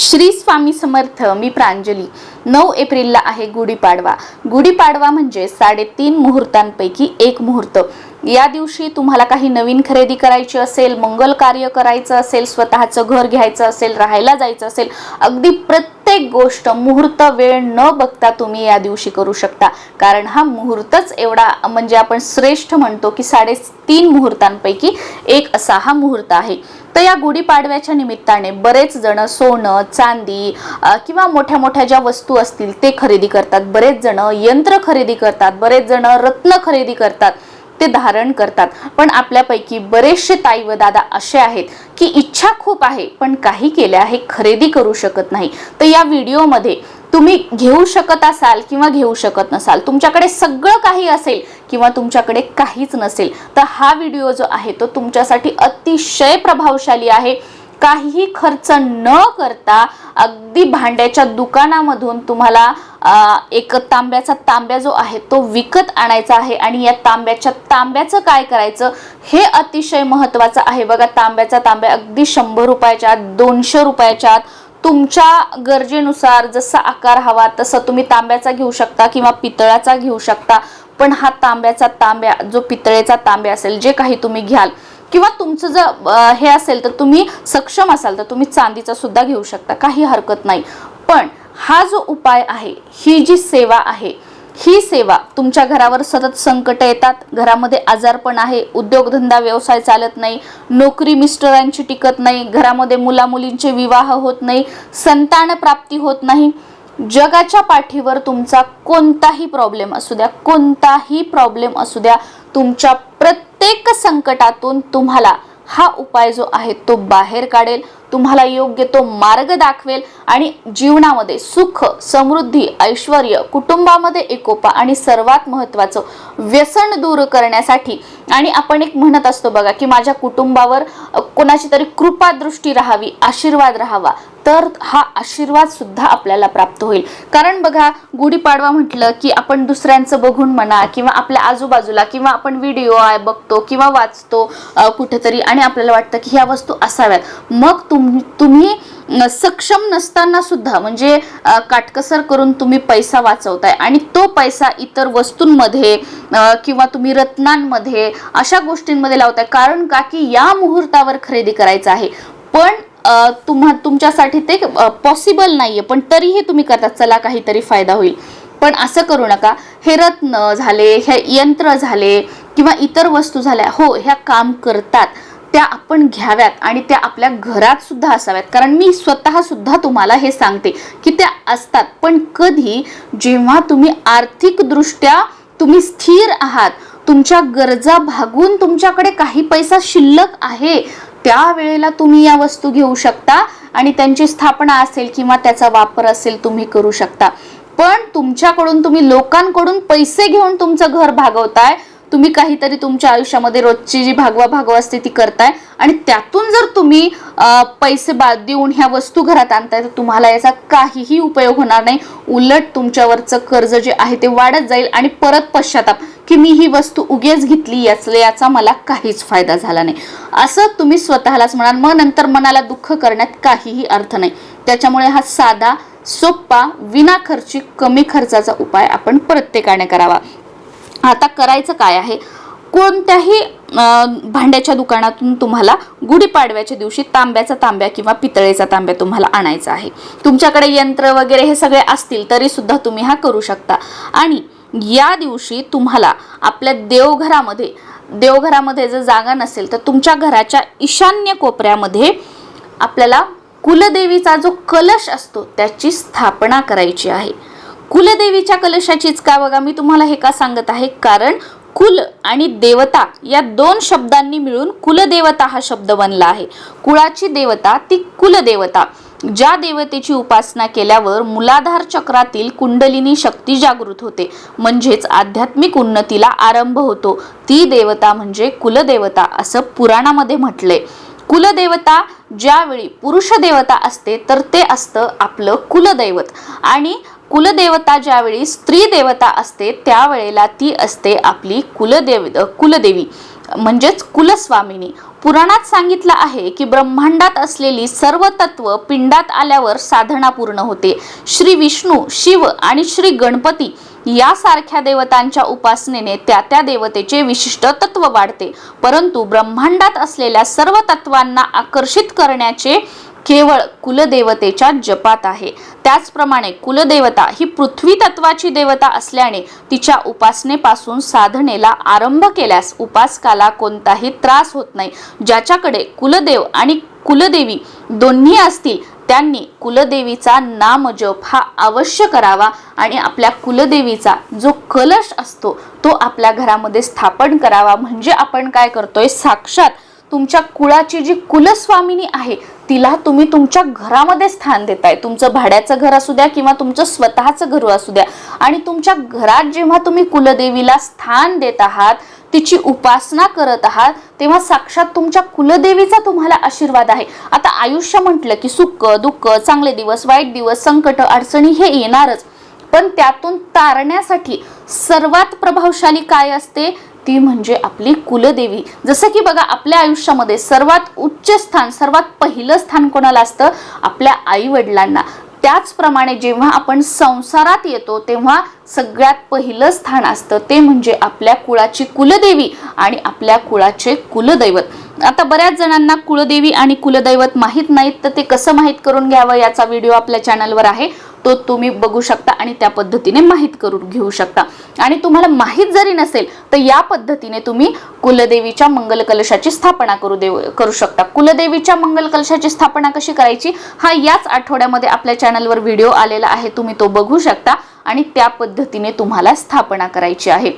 श्री स्वामी समर्थ मी प्रांजली. नऊ एप्रिलला आहे गुढीपाडवा. गुढीपाडवा म्हणजे साडेतीन मुहूर्तांपैकी एक मुहूर्त. या दिवशी तुम्हाला काही नवीन खरेदी करायची असेल मंगल कार्य करायचं असेल स्वतःचं घर घ्यायचं असेल राहायला जायचं असेल अगदी प्रत्येक गोष्ट मुहूर्त वेळ न बघता तुम्ही या दिवशी करू शकता. कारण हा मुहूर्तच एवढा म्हणजे आपण श्रेष्ठ म्हणतो की साडेतीन मुहूर्तांपैकी एक असा हा मुहूर्त आहे. तर या गुढीपाडव्याच्या निमित्ताने बरेच जण सोनं चांदी किंवा मोठ्या मोठ्या ज्या वस्तू असतील ते खरेदी करतात. बरेच जण यंत्र खरेदी करतात. बरेच जण रत्न खरेदी करतात. ते धारण करतात. पण आपल्यापैकी बरेचसे ताई व दादा असे आहेत की इच्छा खूप आहे पण काही केल्या हे खरेदी करू शकत नाही. तर या व्हिडिओमध्ये तुम्ही घेऊ शकत असाल किंवा घेऊ शकत नसाल तुमच्याकडे सगळं काही असेल किंवा तुमच्याकडे काहीच नसेल तर हा व्हिडिओ जो आहे तो तुमच्यासाठी अतिशय प्रभावशाली आहे. काहीही खर्च न करता अगदी भांड्याच्या दुकानामधून तुम्हाला एक तांब्याचा तांब्या जो आहे तो विकत आणायचा आहे आणि या तांब्याच्या तांब्याचं काय करायचं हे अतिशय महत्त्वाचं आहे. बघा तांब्याचा तांब्या अगदी शंभर रुपयाच्या आत दोनशे रुपयाच्या आत तुमच्या गरजेनुसार जसा आकार हवा तसं तुम्ही तांब्याचा घेऊ शकता किंवा पितळाचा घेऊ शकता. पण हा तांब्याचा तांब्या जो पितळेचा तांब्या असेल जे काही तुम्ही घ्याल किंवा तुमचं जर हे असेल तर तुम्ही सक्षम असाल तर तुम्ही चांदीचा सुद्धा घेऊ शकता काही हरकत नाही. पण हा जो उपाय आहे ही जी सेवा आहे ही सेवा तुमच्या घरावर सतत संकट येतात घरामध्ये आजारपण आहे उद्योगधंदा व्यवसाय चालत नाही नोकरी मिस्टरांची टिकत नाही घरामध्ये मुलामुलींचे विवाह होत नाही संतान प्राप्ती होत नाही जगाच्या पाठीवर तुमचा कोणताही प्रॉब्लेम असू द्या कोणताही प्रॉब्लेम असू द्या तुमच्या प्रत्येक संकटातून तुम्हाला हा उपाय जो आहे तो बाहेर काढेल. तुम्हाला योग्य तो मार्ग दाखवेल आणि जीवनामध्ये सुख समृद्धी ऐश्वर कुटुंबामध्ये एकोपा आणि सर्वात महत्त्वाचं व्यसन दूर करण्यासाठी. आणि आपण एक म्हणत असतो बघा की माझ्या कुटुंबावर कोणाची तरी कृपादृष्टी राहावी आशीर्वाद राहावा तर हा आशीर्वाद सुद्धा आपल्याला प्राप्त होईल. कारण बघा गुढीपाडवा म्हटलं की आपण दुसऱ्यांचं बघून म्हणा किंवा आपल्या आजूबाजूला किंवा आपण व्हिडिओ आय बघतो किंवा वाचतो कुठेतरी आणि आपल्याला वाटतं की ह्या वस्तू असाव्यात. मग तुम तुम्ही सक्षम नसताना सुद्धा म्हणजे काटकसर करून तुम्ही पैसा वाचवताय आणि तो पैसा इतर वस्तूंमध्ये किंवा तुम्ही रत्नांमध्ये अशा गोष्टींमध्ये लावताय. कारण का? की या मुहूर्तावर खरेदी करायचं आहे. पण तुम्हा तुमच्यासाठी ते पॉसिबल नाही आहे पण तरीही तुम्ही करतात चला काहीतरी फायदा होईल. पण असं करू नका. हे रत्न झाले हे यंत्र झाले किंवा इतर वस्तू झाल्या हो ह्या काम करतात. त्या आपण घ्याव्यात आणि त्या आपल्या घरात सुद्धा असाव्यात. कारण मी स्वतः सुद्धा तुम्हाला हे सांगते की त्या असतात. पण कधी जेव्हा तुम्ही आर्थिकदृष्ट्या तुम्ही स्थिर आहात तुमच्या गरजा भागून तुमच्याकडे काही पैसा शिल्लक आहे त्यावेळेला तुम्ही या वस्तू घेऊ शकता आणि त्यांची स्थापना असेल किंवा त्याचा वापर असेल तुम्ही करू शकता. पण तुमच्याकडून तुम्ही लोकांकडून पैसे घेऊन तुमचं घर भागवताय तुम्ही काहीतरी तुमच्या आयुष्यामध्ये रोजची जी भागवा भागवा असते ती करताय आणि त्यातून जर तुम्ही पैसे बाद देऊन ह्या वस्तू घरात आणताय तर तुम्हाला याचा काहीही उपयोग होणार नाही. उलट तुमच्यावरचं कर्ज जे आहे ते वाढत जाईल आणि परत पश्चाताप की मी ही वस्तू उगेच घेतली याचले याचा मला काहीच फायदा झाला नाही. असं तुम्ही स्वतःलाच म्हणाल. मग नंतर मनाला दुःख करण्यात काहीही अर्थ नाही. त्याच्यामुळे हा साधा सोप्पा विनाखर्ची कमी खर्चाचा उपाय आपण प्रत्येकाने करावा. आता करायचं काय आहे? कोणत्याही भांड्याच्या दुकानातून तुम्हाला गुढीपाडव्याच्या दिवशी तांब्याचा तांब्या किंवा पितळेचा तांब्या तुम्हाला आणायचा आहे. तुमच्याकडे यंत्र वगैरे हे सगळे असतील तरी सुद्धा तुम्ही हा करू शकता. आणि या दिवशी तुम्हाला आपल्या देवघरामध्ये देवघरामध्ये जर जागा नसेल तर तुमच्या घराच्या ईशान्य कोपऱ्यामध्ये आपल्याला कुलदेवीचा जो कलश असतो त्याची स्थापना करायची आहे. कुलदेवीच्या कलशाचीच का बघा. मी तुम्हाला हे का सांगत आहे? कारण कुल आणि देवता या दोन शब्दांनी मिळून कुलदेवता हा शब्द बनला आहे. कुळाची देवता ती कुलदेवता. ज्या देवतेची उपासना केल्यावर मुलाधार चक्रातील कुंडलिनी शक्ती जागृत होते. म्हणजेच आध्यात्मिक उन्नतीला आरंभ होतो. ती देवता म्हणजे कुलदेवता असं पुराणामध्ये म्हटलंय. कुलदेवता ज्यावेळी पुरुष देवता असते तर ते असतं आपलं कुलदैवत. आणि कुलदेवता ज्यावेळी स्त्री देवता असते त्यावेळेला ती असते आपली कुलदेव कुलदेवी म्हणजेच कुलस्वामिनी. पुराणात सांगितलं आहे की ब्रह्मांडात असलेली सर्व तत्व पिंडात आल्यावर साधना पूर्ण होते. श्री विष्णू शिव आणि श्री गणपती यासारख्या देवतांच्या उपासनेने त्या त्या देवतेचे विशिष्ट तत्व वाढते. परंतु ब्रह्मांडात असलेल्या सर्व तत्वांना आकर्षित करण्याचे केवळ कुलदेवतेच्या जपात आहे. त्याचप्रमाणे कुलदेवता ही पृथ्वी तत्वाची देवता असल्याने तिच्या उपासनेपासून साधनेला आरंभ केल्यास उपासकाला कोणताही त्रास होत नाही. ज्याच्याकडे कुलदेव आणि कुलदेवी दोन्ही असतील त्यांनी कुलदेवीचा नामजप हा अवश्य करावा आणि आपल्या कुलदेवीचा जो कलश असतो तो आपल्या घरामध्ये स्थापन करावा. म्हणजे आपण काय करतोय? साक्षात तुमच्या कुळाची जी कुलस्वामिनी आहे तिला तुम्ही तुमच्या घरामध्ये स्थान देताय. तुमचं भाड्याचं घर असू द्या किंवा तुमचं स्वतःचं घर असू द्या. आणि तुमच्या घरात जेव्हा तुम्ही कुलदेवीला स्थान देत आहात तिची उपासना करत आहात तेव्हा साक्षात तुमच्या कुलदेवीचा तुम्हाला आशीर्वाद आहे. आता आयुष्य म्हटलं की सुख दुःख चांगले दिवस वाईट दिवस संकट अडचणी हे येणारच. पण त्यातून तारण्यासाठी सर्वात प्रभावशाली काय असते? ती म्हणजे आपली कुलदेवी. जसं की बघा आपल्या आयुष्यामध्ये सर्वात उच्च स्थान सर्वात पहिलं स्थान कोणाला असतं? आपल्या आई वडिलांना त्याचप्रमाणे जेव्हा आपण संसारात येतो तेव्हा सगळ्यात पहिलं स्थान असतं ते म्हणजे आपल्या कुळाची कुलदेवी आणि आपल्या कुळाचे कुलदैवत. आता बऱ्याच जणांना कुलदेवी आणि कुलदैवत माहीत नाहीत तर ते कसं माहीत करून घ्यावं याचा व्हिडिओ आपल्या चॅनलवर आहे. तो तुम्ही बघू शकता आणि त्या पद्धतीने माहीत करून घेऊ शकता. आणि तुम्हाला माहीत जरी नसेल तर या पद्धतीने तुम्ही कुलदेवीच्या मंगल कलशाची स्थापना करू देऊ करू शकता. कुलदेवीच्या मंगल कलशाची स्थापना कशी करायची? हा याच आठवड्यामध्ये आपल्या चॅनलवर व्हिडिओ आलेला आहे तुम्ही तो बघू शकता आणि त्या पद्धतीने तुम्हाला स्थापना करायची आहे.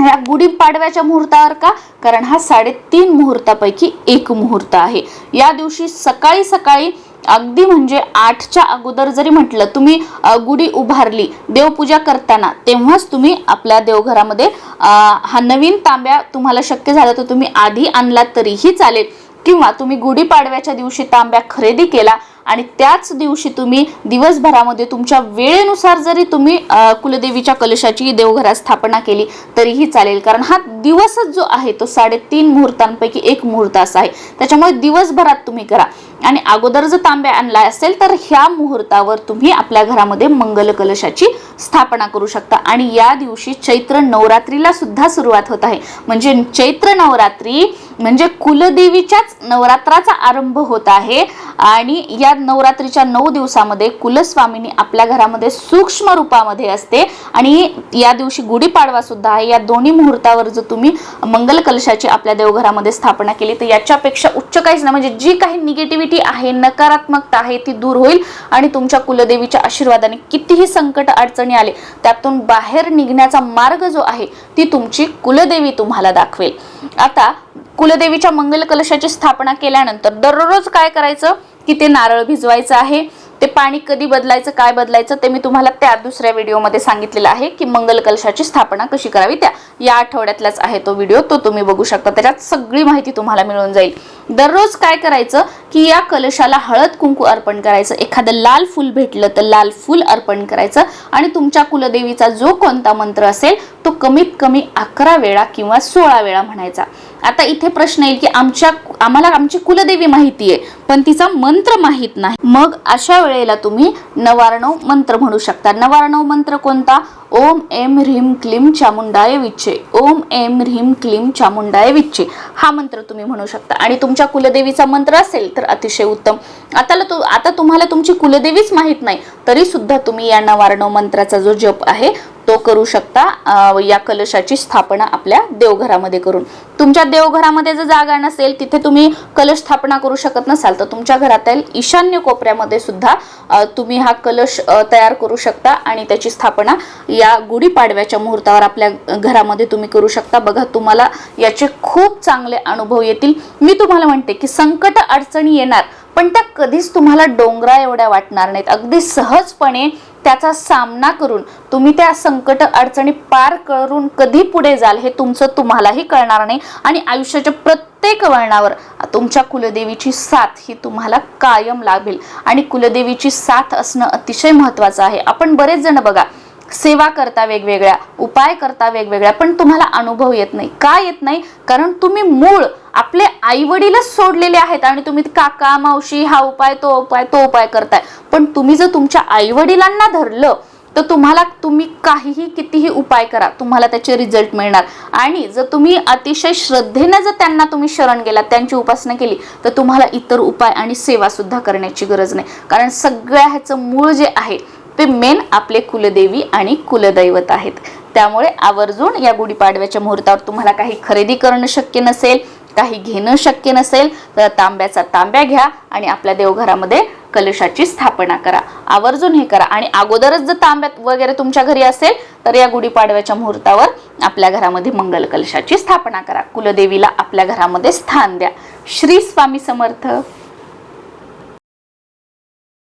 या गुढीपाडव्याच्या मुहूर्तावर का? कारण हा साडेतीन मुहूर्तापैकी एक मुहूर्त आहे. या दिवशी सकाळी सकाळी अगदी म्हणजे आठच्या अगोदर जरी म्हटलं तुम्ही गुढी उभारली देवपूजा करताना तेव्हाच तुम्ही आपल्या देवघरामध्ये हा नवीन तांब्या तुम्हाला शक्य झालं तर तुम्ही आधी आणला तरीही चालेल. किंवा तुम्ही गुढीपाडव्याच्या दिवशी तांब्या खरेदी केला आणि त्याच दिवशी तुम्ही दिवसभरामध्ये तुमच्या वेळेनुसार जरी तुम्ही कुलदेवीच्या कलशाची देवघरात स्थापना केली तरीही चालेल. कारण हा दिवसच जो आहे तो साडेतीन मुहूर्तांपैकी एक मुहूर्त असा आहे. त्याच्यामुळे दिवसभरात तुम्ही करा. आणि अगोदर जर तांब्या आणला असेल तर ह्या मुहूर्तावर तुम्ही आपल्या घरामध्ये मंगल कलशाची स्थापना करू शकता. आणि या दिवशी चैत्र नवरात्रीला सुद्धा सुरुवात होत आहे. म्हणजे चैत्र नवरात्री म्हणजे कुलदेवीच्याच नवरात्राचा आरंभ होत आहे. आणि या नवरात्रीच्या नऊ दिवसामध्ये कुलस्वामिनी आपल्या घरामध्ये सूक्ष्म रूपामध्ये असते. आणि या दिवशी गुढीपाडवा सुद्धा आहे. या दोन्ही मुहूर्तावर जर तुम्ही मंगल कलशाची आपल्या देवघरामध्ये स्थापना केली तर याच्यापेक्षा उच्च काहीच नाही. म्हणजे जी काही पॉझिटिव्हिटी आहे नकारात्मकता आहे ती दूर होईल आणि तुमच्या कुलदेवीच्या आशीर्वादाने कितीही संकट अडचणी आले त्यातून बाहेर निघण्याचा मार्ग जो आहे ती तुमची कुलदेवी तुम्हाला दाखवेल. आता कुलदेवीच्या मंगल कलशाची स्थापना केल्यानंतर दररोज काय करायचं? की ते नारळ भिजवायचं आहे ते पाणी कधी बदलायचं काय बदलायचं ते मी तुम्हाला त्या दुसऱ्या व्हिडिओमध्ये सांगितलेलं आहे की मंगल कलशाची स्थापना कशी करावी त्या. या आठवड्यातलाच आहे तो व्हिडिओ तो तुम्ही बघू शकता त्याच्यात सगळी माहिती तुम्हाला मिळून जाईल. दररोज काय करायचं? की या कलशाला हळद कुंकू अर्पण करायचं. एखादं लाल फूल भेटलं तर लाल फूल अर्पण करायचं. आणि तुमच्या कुलदेवीचा जो कोणता मंत्र असेल तो कमीत कमी अकरा वेळा किंवा सोळा वेळा म्हणायचा. आता इथे प्रश्न येईल की आमच्या आम्हाला आमची कुलदेवी माहिती आहे पण तिचा मंत्र माहीत नाही. मग अशा वेळेला तुम्ही नवारणव मंत्र म्हणू शकता. नवारणव मंत्र कोणता? ओम एम ह्रीम क्लीम चामुंडाय विच्छे. ओम एम ह्रीम क्लीम चामुंडाय विच्छे. हा मंत्र तुम्ही म्हणू शकता. आणि तुमच्या कुलदेवीचा मंत्र असेल तर अतिशय उत्तम. आता तु आता तुम्हाला तुमची कुलदेवीच माहीत नाही. तरी सुद्धा तुम्ही या नवारणव मंत्राचा जो जप आहे तो करू शकता या कलशाची स्थापना आपल्या देवघरामध्ये करून. तुमच्या देवघरामध्ये जर जागा नसेल तिथे तुम्ही कलश स्थापना करू शकत नसाल तर तुमच्या घरातील ईशान्य कोपऱ्यामध्ये सुद्धा तुम्ही हा कलश तयार करू शकता आणि त्याची स्थापना या गुढीपाडव्याच्या मुहूर्तावर आपल्या घरामध्ये तुम्ही करू शकता. बघा तुम्हाला याचे खूप चांगले अनुभव येतील. मी तुम्हाला म्हणते की संकट अडचणी येणार पण त्या कधीच तुम्हाला डोंगरा एवढ्या वाटणार नाहीत. अगदी सहजपणे त्याचा सामना करून तुम्ही त्या संकट अडचणी पार करून कधी पुढे जाल हे तुमचं तुम्हालाही कळणार नाही. आणि आयुष्याच्या प्रत्येक वळणावर तुमच्या कुलदेवीची साथ ही तुम्हाला कायम लाभेल. आणि कुलदेवीची साथ असणं अतिशय महत्वाचं आहे. आपण बरेच जण बघा सेवा करता वेगवेगळ्या उपाय करता वेगवेगळ्या पण तुम्हाला अनुभव येत नाही. का येत नाही? कारण तुम्ही मूळ आपले आई वडीलच सोडलेले आहेत आणि तुम्ही काका मावशी हा उपाय तो उपाय तो उपाय करताय. पण तुम्ही जर तुमच्या आई वडिलांना धरलं तर तुम्हाला तुम्ही काहीही कितीही उपाय करा तुम्हाला त्याचे रिझल्ट मिळणार. आणि जर तुम्ही अतिशय श्रद्धेनं जर त्यांना तुम्ही शरण गेलात त्यांची उपासना केली तर तुम्हाला इतर उपाय आणि सेवा सुद्धा करण्याची गरज नाही. कारण सगळ्या ह्याचं मूळ जे आहे ते मेन आपले कुलदेवी आणि कुलदैवत आहेत. त्यामुळे आवर्जून या गुढीपाडव्याच्या मुहूर्तावर तुम्हाला काही खरेदी करणं शक्य नसेल काही घेणं शक्य नसेल तर तांब्याचा तांब्या घ्या आणि आपल्या देवघरामध्ये कलशाची स्थापना करा. आवर्जून हे करा. आणि अगोदरच जर तांब्यात वगैरे तुमच्या घरी असेल तर या गुढीपाडव्याच्या मुहूर्तावर आपल्या घरामध्ये मंगल कलशाची स्थापना करा. कुलदेवीला आपल्या घरामध्ये स्थान द्या. श्री स्वामी समर्थ.